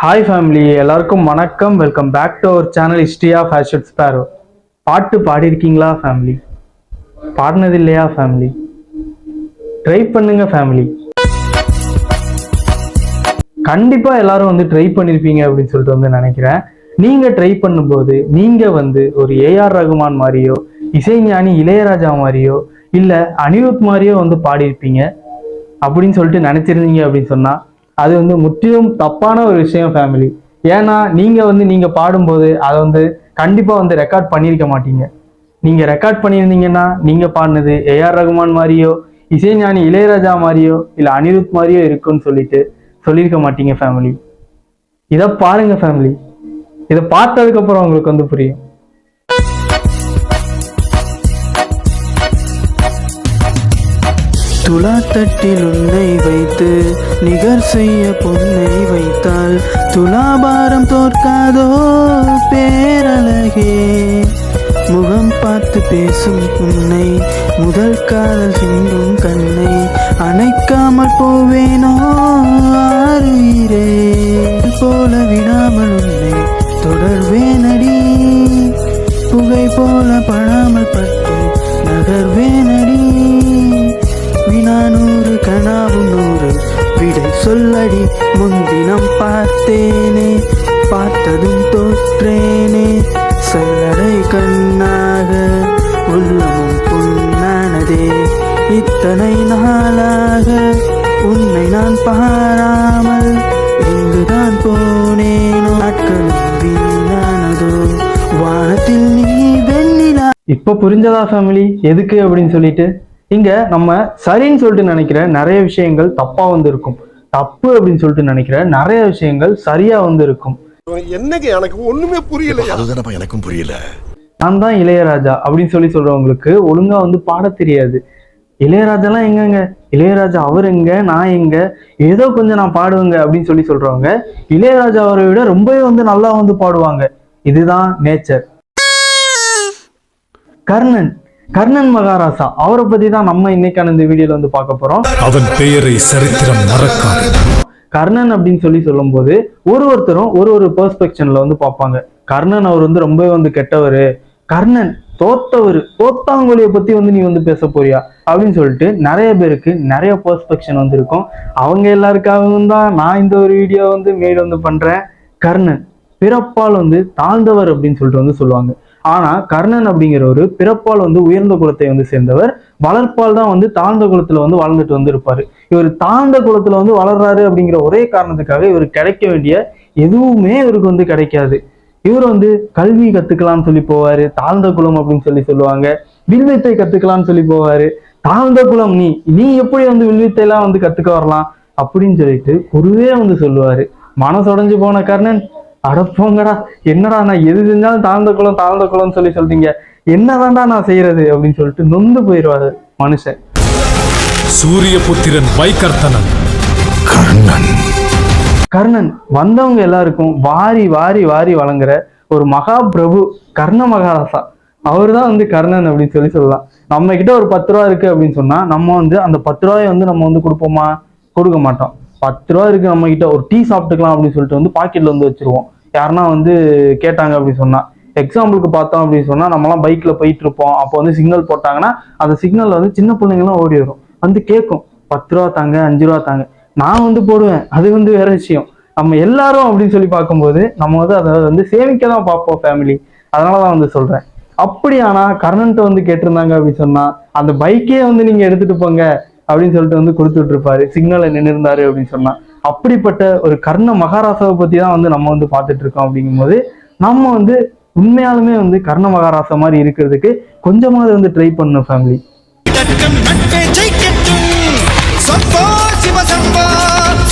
Hi family எல்லாருக்கும் வணக்கம். Welcome back to our channel history of hashed sparrow பாட்டு பாடியிருக்கீங்களா ஃபேமிலி பாடினது இல்லையா ஃபேமிலி ட்ரை பண்ணுங்க ஃபேமிலி கண்டிப்பாக எல்லாரும் வந்து ட்ரை பண்ணியிருப்பீங்க அப்படின்னு சொல்லிட்டு வந்து நினைக்கிறேன். நீங்கள் ட்ரை பண்ணும்போது நீங்கள் வந்து ஒரு ஏஆர் ரகுமான் மாதிரியோ இசைஞானி இளையராஜா மாதிரியோ இல்லை அனிருத் மாதிரியோ வந்து பாடியிருப்பீங்க அப்படின்னு சொல்லிட்டு நினச்சிருந்தீங்க அப்படின்னு சொன்னால் அது வந்து முற்றிலும் தப்பான ஒரு விஷயம் ஃபேமிலி ஏன்னா நீங்கள் வந்து நீங்கள் பாடும்போது அதை வந்து கண்டிப்பாக வந்து ரெக்கார்ட் பண்ணியிருக்க மாட்டீங்க. நீங்கள் ரெக்கார்ட் பண்ணியிருந்தீங்கன்னா நீங்கள் பாடினது ஏஆர் ரகுமான் மாதிரியோ இசைஞானி இளையராஜா மாதிரியோ இல்லை அனிருத் மாதிரியோ இருக்குன்னு சொல்லிட்டு சொல்லியிருக்க மாட்டீங்க ஃபேமிலி இதை பாருங்கள் ஃபேமிலி இதை பார்த்ததுக்கப்புறம் உங்களுக்கு வந்து புரியும். துலாத்தட்டில் உன்னை வைத்து நிகர் செய்ய பொன்னை வைத்தால் துலாபாரம் தோற்காதோ பேரழகே. முகம் பார்த்து பேசும் உன்னை முதல் காதல் சிந்தும் கண்ணை அணைக்காமல் போவேனோ ஆறுயிரே. போல விடாமல் உன்னை தொடர்வேனடி. இத்தனை நாளாக உன்னை நான் பாராமல் எங்குதான் போனேனோ? நாட்களும் வீணானதோ? வானத்தில் நீ வெண்ணிலா இப்போ புரிஞ்சதா ஃபேமிலி எதுக்கு அப்படின்னு சொல்லிட்டு? இங்க நம்ம சரின்னு சொல்லிட்டு நினைக்கிற நிறைய விஷயங்கள் தப்பா வந்து இருக்கும் தப்பு அப்படின்னு சொல்லிட்டு நினைக்கிற நிறைய விஷயங்கள் சரியா வந்து இருக்கும் என்னங்க எனக்கு ஒண்ணுமே புரியலையா? அதுதானப்பா எனக்கும் புரியல. நான் தான் இளையராஜா அப்படின்னு சொல்லி சொல்றவங்களுக்கு ஒழுங்கா வந்து பாட தெரியாது. இளையராஜாலாம் எங்கங்க? இளையராஜா அவர் எங்க? நான் எங்க? ஏதோ கொஞ்சம் நான் பாடுவேங்க அப்படின்னு சொல்லி சொல்றவங்க இளையராஜா அவரை விட ரொம்பவே வந்து நல்லா வந்து பாடுவாங்க. இதுதான் நேச்சர் கர்ணன் கர்ணன் மகாராசா அவரை பத்தி தான் நம்ம இன்னைக்கான இந்த வீடியோல வந்து பார்க்க போறோம். அவன் பெயரை சரித்திரம் மறக்காது. கர்ணன் அப்படின்னு சொல்லி சொல்லும்போது ஒரு ஒருத்தரும் ஒரு ஒரு பெர்ஸ்பெக்ஷன்ல வந்து பார்ப்பாங்க. கர்ணன் அவர் வந்து ரொம்பவே வந்து கெட்டவர். கர்ணன் தோத்தவர் தோத்தாங்குழிய பத்தி வந்து நீ வந்து பேச போறியா? அப்படின்னு சொல்லிட்டு நிறைய பேருக்கு நிறைய பெர்ஸ்பெக்ஷன் வந்து இருக்கும். அவங்க எல்லாருக்காகவும் தான் நான் இந்த ஒரு வீடியோ வந்து மேடு வந்து பண்றேன். கர்ணன் பிறப்பால் வந்து தாழ்ந்தவர் அப்படின்னு சொல்லிட்டு வந்து சொல்லுவாங்க. ஆனா கர்ணன் அப்படிங்கிறவர் பிறப்பால் வந்து உயர்ந்த குலத்தை வந்து சேர்ந்தவர். வளர்ப்பால் தான் வந்து தாழ்ந்த குலத்துல வந்து வளர்ந்துட்டு வந்து இருப்பாரு. இவர் தாழ்ந்த குலத்துல வந்து வளர்றாரு அப்படிங்கிற ஒரே காரணத்துக்காக இவர் கிடைக்க வேண்டிய எதுவுமே இவருக்கு வந்து கிடைக்காது. இவர் வந்து கல்வி கத்துக்கலாம்னு சொல்லி போவாரு. தாழ்ந்த குலம் அப்படின்னு சொல்லி சொல்லுவாங்க. வில்வித்தை கத்துக்கலாம்னு சொல்லி போவாரு. தாழ்ந்த குலம் நீ நீ எப்படி வந்து வில்வித்தை எல்லாம் வந்து கத்துக்க வரலாம் அப்படின்னு சொல்லிட்டு குருவே வந்து சொல்லுவாரு. மனசுடைஞ்சு போன கர்ணன் அடப்போங்கடா என்னடா நான் எது செஞ்சாலும் தாழ்ந்த குலம் தாழ்ந்த குலம்னு சொல்லி சொல்றீங்க. என்னதான்டா நான் செய்யறது? அப்படின்னு சொல்லிட்டு நொந்து போயிடுவாரு மனுஷன். சூரியபுத்திரன் வைகர்த்தனன். கர்ணன். கர்ணன் வந்தவங்க எல்லாருக்கும் வாரி வாரி வாரி வழங்குற ஒரு மகா பிரபு கர்ண மகாராசா அவர் தான் வந்து கர்ணன் அப்படின்னு சொல்லி சொல்லலாம். நம்ம கிட்ட ஒரு பத்து ரூபா இருக்கு அப்படின்னு சொன்னா நம்ம வந்து அந்த பத்து ரூபாயை வந்து நம்ம வந்து கொடுப்போமா? கொடுக்க மாட்டோம். பத்து ரூபா இருக்கு நம்ம கிட்ட ஒரு டீ சாப்பிட்டுக்கலாம் அப்படின்னு சொல்லிட்டு வந்து பாக்கெட்ல வந்து வச்சிருவோம். யாருன்னா வந்து கேட்டாங்க அப்படின்னு சொன்னா எக்ஸாம்பிளுக்கு பார்த்தோம் அப்படின்னு சொன்னா நம்மலாம் பைக்ல போயிட்டு இருப்போம். அப்போ வந்து சிக்னல் போட்டாங்கன்னா அந்த சிக்னல் வந்து சின்ன பிள்ளைங்களாம் ஓடி வரும் வந்து கேட்கும் பத்து ரூபா தாங்க அஞ்சு ரூபா தாங்க. நான் வந்து போடுவேன். அது வந்து வேற விஷயம். நம்ம எல்லாரும் அப்படின்னு சொல்லி பார்க்கும்போது நம்ம வந்து அதை வந்து சேமிக்க தான் பார்ப்போம் ஃபேமிலி அதனால தான் வந்து சொல்றேன். அப்படி ஆனால் கர்ணன்ட்ட வந்து கேட்டிருந்தாங்க அப்படின்னு சொன்னா அந்த பைக்கே வந்து நீங்க எடுத்துட்டு போங்க அப்படின்னு சொல்லிட்டு வந்து கொடுத்துட்டு இருப்பாரு சிக்னலில் நின்று இருந்தாரு அப்படின்னு சொன்னா. அப்படிப்பட்ட ஒரு கர்ண மகாராசாவை பத்தி தான் வந்து நம்ம வந்து பார்த்துட்டு இருக்கோம் அப்படிங்கும்போது நம்ம வந்து உண்மையாலுமே வந்து கர்ண மகாராசா மாதிரி இருக்கிறதுக்கு கொஞ்சமாவது வந்து ட்ரை பண்ணணும் ஃபேமிலி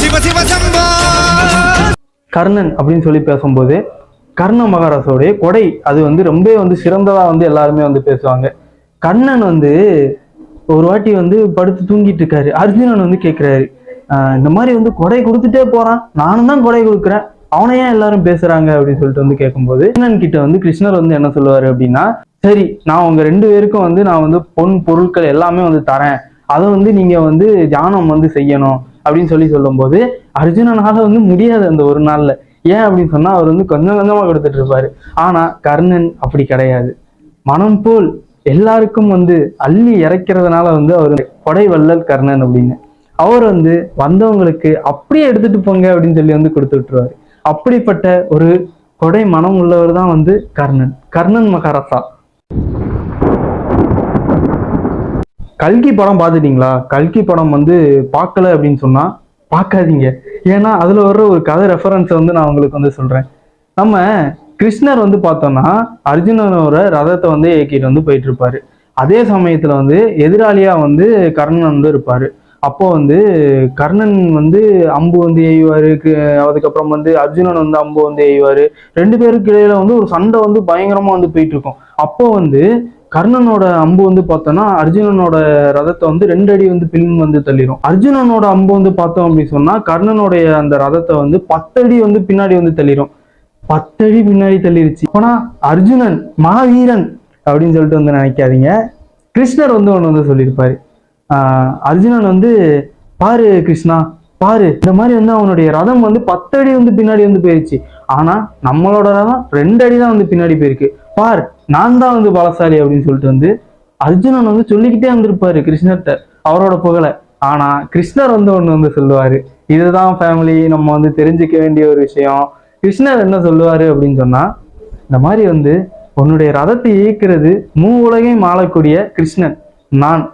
சிவ சிவ கர்ணன் அப்படின்னு சொல்லி பேசும்போது கர்ண மகாராஜோடைய கொடை அது வந்து ரொம்ப வந்து சிறந்ததா வந்து எல்லாருமே வந்து பேசுவாங்க. கர்ணன் வந்து ஒரு வாட்டி வந்து படுத்து தூங்கிட்டு இருக்காரு. அர்ஜுனன் வந்து கேட்கிறாரு "ஆஹ் இந்த மாதிரி வந்து கொடை கொடுத்துட்டே போறான். நானும் தான் கொடை கொடுக்குறேன். அவனை ஏன் எல்லாரும் பேசுறாங்க? அப்படின்னு சொல்லிட்டு வந்து கேட்கும்போது கிருஷ்ணன் கிட்ட வந்து கிருஷ்ணர் வந்து என்ன சொல்லுவாரு அப்படின்னா சரி நான் உங்க ரெண்டு பேருக்கும் வந்து நான் வந்து பொன் பொருட்கள் எல்லாமே வந்து தரேன். அதை வந்து நீங்க வந்து தியானம் வந்து செய்யணும். அப்படின்னு சொல்லி சொல்லும்போது அர்ஜுனனால வந்து முடியாது அந்த ஒரு நாள்ல. ஏன் அப்படின்னு சொன்னா அவர் வந்து கொஞ்சம் கொஞ்சமா கொடுத்துட்டு இருப்பாரு. ஆனா கர்ணன் அப்படி கிடையாது. மனம் போல் எல்லாருக்கும் வந்து அள்ளி இறைக்கிறதுனால வந்து அவர் கொடை வள்ளல் கர்ணன் அப்படின்னு. அவர் வந்து வந்தவங்களுக்கு அப்படியே எடுத்துட்டு போங்க அப்படின்னு சொல்லி வந்து கொடுத்து விட்டுருவாரு அப்படிப்பட்ட ஒரு கொடை மனம் உள்ளவர் தான் வந்து கர்ணன். கர்ணன் மகாரசா. கல்கி படம் பார்த்துட்டீங்களா? கல்கி படம் வந்து பார்க்கல அப்படின்னு சொன்னா பார்க்காதீங்க. ஏன்னா அதுல வர்ற ஒரு கதை ரெஃபரன்ஸை வந்து நான் உங்களுக்கு வந்து சொல்றேன். நம்ம கிருஷ்ணர் வந்து பார்த்தோம்னா அர்ஜுனனோட ரதத்தை வந்து இயக்கிட்டு வந்து போயிட்டு இருப்பாரு அதே சமயத்துல வந்து எதிராளியா வந்து கர்ணன் வந்து இருப்பாரு. அப்போ வந்து கர்ணன் வந்து அம்பு வந்து எய்வாரு அதுக்கப்புறம் வந்து அர்ஜுனன் வந்து அம்பு வந்து எய்வாரு. ரெண்டு பேருக்கு இடையில வந்து ஒரு சண்டை வந்து பயங்கரமா வந்து போயிட்டு இருக்கும் அப்போ வந்து கர்ணனோட அம்பு வந்து பார்த்தோம்னா அர்ஜுனனோட ரதத்தை வந்து ரெண்டு அடி வந்து பின் வந்து தள்ளிரும். அர்ஜுனனோட அம்பு வந்து பார்த்தோம் அப்படின்னு சொன்னா கர்ணனுடைய அந்த ரதத்தை வந்து பத்தடி வந்து பின்னாடி வந்து தள்ளிரும். பத்தடி பின்னாடி தள்ளிருச்சு. ஆனா அர்ஜுனன் மாவீரன் அப்படின்னு சொல்லிட்டு வந்து நினைக்காதீங்க. கிருஷ்ணர் வந்து ஒன்று வந்து சொல்லியிருப்பாரு. ஆஹ் அர்ஜுனன் வந்து பாரு கிருஷ்ணா பாரு இந்த மாதிரி வந்து அவனுடைய ரதம் வந்து பத்தடி வந்து பின்னாடி வந்து போயிருச்சு. ஆனா நம்மளோட ரதம் ரெண்டு அடி தான் வந்து பின்னாடி போயிருக்கு. பார் நான் தான் வந்து பலசாலி அப்படின்னு சொல்லிட்டு வந்து அர்ஜுனன் வந்து சொல்லிக்கிட்டே வந்திருப்பாரு கிருஷ்ணர்கிட்ட அவரோட புகழை. ஆனா கிருஷ்ணர் வந்து ஒண்ணு வந்து சொல்லுவாரு. இதுதான் ஃபேமிலி நம்ம வந்து தெரிஞ்சுக்க வேண்டிய ஒரு விஷயம். கிருஷ்ணர் என்ன சொல்லுவாரு அப்படின்னு சொன்னா இந்த மாதிரி வந்து உன்னுடைய ரதத்தை இயக்கிறது மூ உலகையும் ஆளக்கூடிய கிருஷ்ணன் நான்.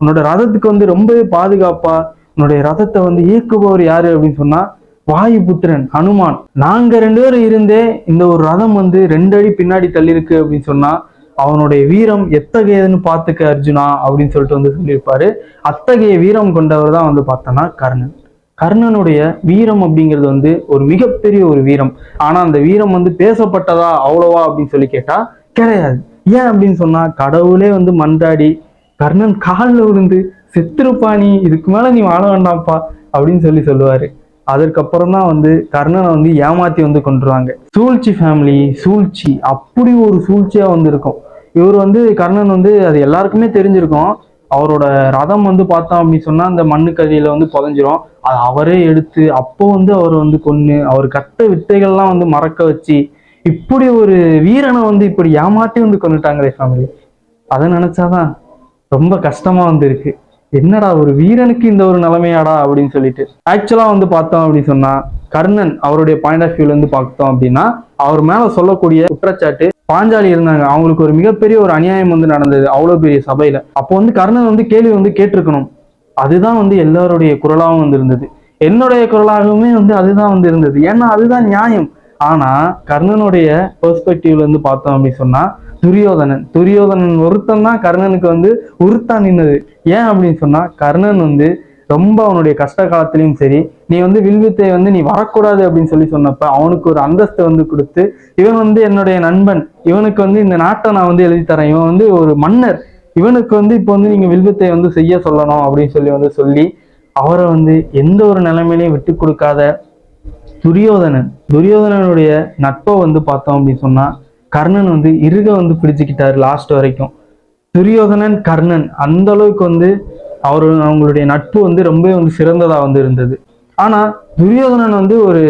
உன்னோட ரதத்துக்கு வந்து ரொம்பவே பாதுகாப்பா உன்னுடைய ரதத்தை வந்து இயக்குபவர் யாரு அப்படின்னு சொன்னா வாயுபுத்திரன் ஹனுமான். நாங்க ரெண்டு பேரும் இருந்தே இந்த ஒரு ரதம் வந்து ரெண்டு அடி பின்னாடி தள்ளியிருக்கு அப்படின்னு சொன்னா அவனுடைய வீரம் எத்தகையதுன்னு பார்த்துக்க அர்ஜுனா அப்படின்னு சொல்லிட்டு வந்து சொல்லியிருப்பாரு. அத்தகைய வீரம் கொண்டவர் தான் வந்து பார்த்தோன்னா கர்ணன். கர்ணனுடைய வீரம் அப்படிங்கிறது வந்து ஒரு மிகப்பெரிய ஒரு வீரம். ஆனா அந்த வீரம் வந்து பேசப்பட்டதா அவ்வளவா அப்படின்னு சொல்லி கேட்டா கிடையாது. ஏன் அப்படின்னு சொன்னா கடவுளே வந்து மன்றாடி கர்ணன் காலில் விழுந்து செத்துருப்பானி இதுக்கு மேலே நீ வாழ வேண்டாம்ப்பா அப்படின்னு சொல்லி சொல்லுவார். அதற்கப்புறம் தான் வந்து கர்ணனை வந்து ஏமாத்தி வந்து கொண்டுருவாங்க சூழ்ச்சி ஃபேமிலி சூழ்ச்சி அப்படி ஒரு சூழ்ச்சியாக வந்து இருக்கும் இவர் வந்து கர்ணன் வந்து அது எல்லாருக்குமே தெரிஞ்சிருக்கும். அவரோட ரதம் வந்து பார்த்தோம் அப்படின்னு சொன்னால் அந்த மண்ணுக்கடியில வந்து புதஞ்சிரும். அது அவரே எடுத்து அப்போ வந்து அவர் வந்து கொன்று அவர் கட்ட வித்தைகள்லாம் வந்து மறக்க வச்சு இப்படி ஒரு வீரனை வந்து இப்படி ஏமாற்றி வந்து கொண்டுட்டாங்களே ஃபேமிலி அதை நினச்சாதான் ரொம்ப கஷ்டமாக வந்து என்னடா ஒரு வீரனுக்கு இந்த ஒரு நிலைமையாடா அப்படின்னு சொல்லிட்டு. ஆக்சுவலா வந்து பார்த்தோம் அப்படின்னு சொன்னா கர்ணன் அவருடைய பாயிண்ட் ஆஃப் வியூல இருந்து பார்த்தோம் அப்படின்னா அவர் மேல சொல்லக்கூடிய குற்றச்சாட்டு பாஞ்சாலி இருந்தாங்க. அவங்களுக்கு ஒரு மிகப்பெரிய ஒரு அநியாயம் வந்து நடந்தது அவ்வளவு பெரிய சபையில. அப்போ வந்து கர்ணன் வந்து கேள்வி வந்து கேட்டிருக்கணும். அதுதான் வந்து எல்லாருடைய குரலாகவும் வந்து இருந்தது. என்னுடைய குரலாகவுமே வந்து அதுதான் வந்து இருந்தது. ஏன்னா அதுதான் நியாயம். ஆனா கர்ணனுடைய பெர்ஸ்பெக்டிவ்ல இருந்து பார்த்தோம் அப்படின்னு சொன்னா துரியோதனன். துரியோதனன் ஒருத்தன் தான் கர்ணனுக்கு வந்து உருத்தா நின்னது. ஏன் அப்படின்னு சொன்னா கர்ணன் வந்து ரொம்ப அவனுடைய கஷ்ட காலத்திலையும் சரி நீ வந்து வில்வித்தை வந்து நீ வரக்கூடாது அப்படின்னு சொல்லி சொன்னப்ப அவனுக்கு ஒரு அந்தஸ்தை வந்து கொடுத்து இவன் வந்து என்னுடைய நண்பன். இவனுக்கு வந்து இந்த நாட்டை நான் வந்து எழுதி தரேன். இவன் வந்து ஒரு மன்னர். இவனுக்கு வந்து இப்போ வந்து நீங்க வில்வித்தை வந்து செய்ய சொல்லணும் அப்படின்னு சொல்லி வந்து சொல்லி அவரை வந்து எந்த ஒரு நிலைமையிலையும் விட்டு கொடுக்காத துரியோதனன். துரியோதனனுடைய நட்பை வந்து பார்த்தோம் அப்படின்னு சொன்னா கர்ணன் வந்து இருக வந்து பிடிச்சுக்கிட்டாரு லாஸ்ட் வரைக்கும். துரியோதனன் கர்ணன் அந்த அளவுக்கு வந்து அவர் அவங்களுடைய நட்பு வந்து ரொம்ப வந்து சிறந்ததா வந்து இருந்தது. ஆனா துரியோதனன் வந்து ஒரு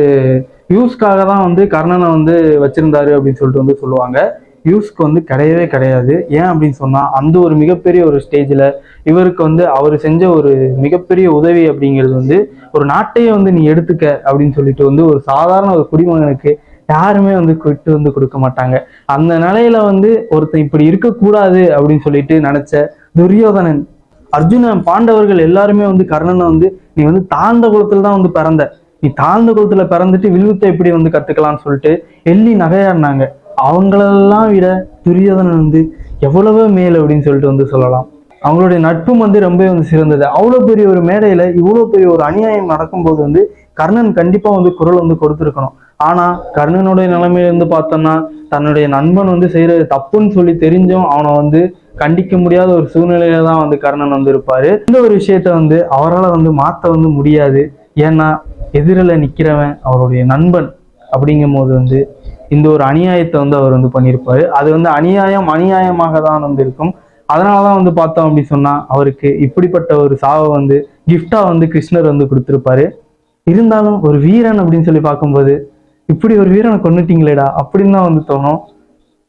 யூஸ்க்காக தான் வந்து கர்ணனை வந்து வச்சிருந்தாரு அப்படின்னு சொல்லிட்டு வந்து சொல்லுவாங்க. யூஸ்க்கு வந்து கிடையவே கிடையாது. ஏன் அப்படின்னு சொன்னா அந்த ஒரு மிகப்பெரிய ஒரு ஸ்டேஜ்ல இவருக்கு வந்து அவர் செஞ்ச ஒரு மிகப்பெரிய உதவி அப்படிங்கிறது வந்து ஒரு நாட்டையே வந்து நீ எடுத்துக்க அப்படின்னு சொல்லிட்டு வந்து ஒரு சாதாரண ஒரு குடிமகனுக்கு யாருமே வந்து விட்டு வந்து கொடுக்க மாட்டாங்க. அந்த நிலையில வந்து ஒருத்தன் இப்படி இருக்கக்கூடாது அப்படின்னு சொல்லிட்டு நினைச்ச துரியோதனன் அர்ஜுனன் பாண்டவர்கள் எல்லாருமே வந்து கர்ணனை வந்து நீ வந்து தாழ்ந்த குலத்துல தான் வந்து பிறந்த. நீ தாழ்ந்த குலத்துல பிறந்துட்டு வில்வித்தை எப்படி வந்து கத்துக்கலாம்னு சொல்லிட்டு எள்ளி நகையாடினாங்க. அவங்களெல்லாம் விட துரியோதனன் வந்து எவ்வளவோ மேல் அப்படின்னு சொல்லிட்டு வந்து சொல்லலாம். அவங்களுடைய நட்பும் வந்து ரொம்ப வந்து சிறந்தது. அவ்வளோ பெரிய ஒரு மேடையில இவ்வளோ பெரிய ஒரு அநியாயம் நடக்கும்போது வந்து கர்ணன் கண்டிப்பா வந்து குரல் வந்து கொடுத்துருக்கணும். ஆனா கர்ணனுடைய நிலைமையிலிருந்து பார்த்தோம்னா தன்னுடைய நண்பன் வந்து செய்யறது தப்புன்னு சொல்லி தெரிஞ்சும் அவனை வந்து கண்டிக்க முடியாத ஒரு சூழ்நிலையில தான் வந்து கர்ணன் வந்து இருப்பாரு. இந்த ஒரு விஷயத்த வந்து அவரால் வந்து மாத்த வந்து முடியாது. ஏன்னா எதிரில் நிக்கிறவன் அவருடைய நண்பன் அப்படிங்கும் போது வந்து இந்த ஒரு அநியாயத்தை வந்து அவர் வந்து பண்ணியிருப்பாரு. அது வந்து அநியாயம் அநியாயமாக தான் வந்து இருக்கும். அதனாலதான் வந்து பார்த்தோம் அப்படி சொன்னா அவருக்கு இப்படிப்பட்ட ஒரு சாவை வந்து கிஃப்டா வந்து கிருஷ்ணர் வந்து கொடுத்திருப்பாரு. இருந்தாலும் ஒரு வீரன் அப்படின்னு சொல்லி பார்க்கும்போது இப்படி ஒரு வீரனை கொண்டுட்டீங்களேடா அப்படின்னு தான் வந்து தோணும்.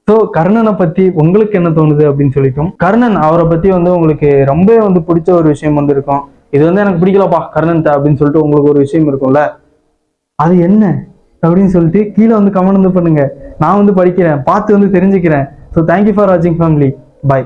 ஸோ கர்ணனை பத்தி உங்களுக்கு என்ன தோணுது அப்படின்னு சொல்லிட்டோம். கர்ணன் அவரை பத்தி வந்து உங்களுக்கு ரொம்ப வந்து பிடிச்ச ஒரு விஷயம் வந்து இருக்கும். இது வந்து எனக்கு பிடிக்கலப்பா கர்ணன் அப்படின்னு சொல்லிட்டு உங்களுக்கு ஒரு விஷயம் இருக்கும்ல. அது என்ன அப்படின்னு சொல்லிட்டு கீழே வந்து கமெண்ட் வந்து பண்ணுங்க. நான் வந்து படிக்கிறேன் பார்த்து வந்து தெரிஞ்சுக்கிறேன். ஸோ தேங்க்யூ ஃபார் வாட்சிங் ஃபேமிலி பை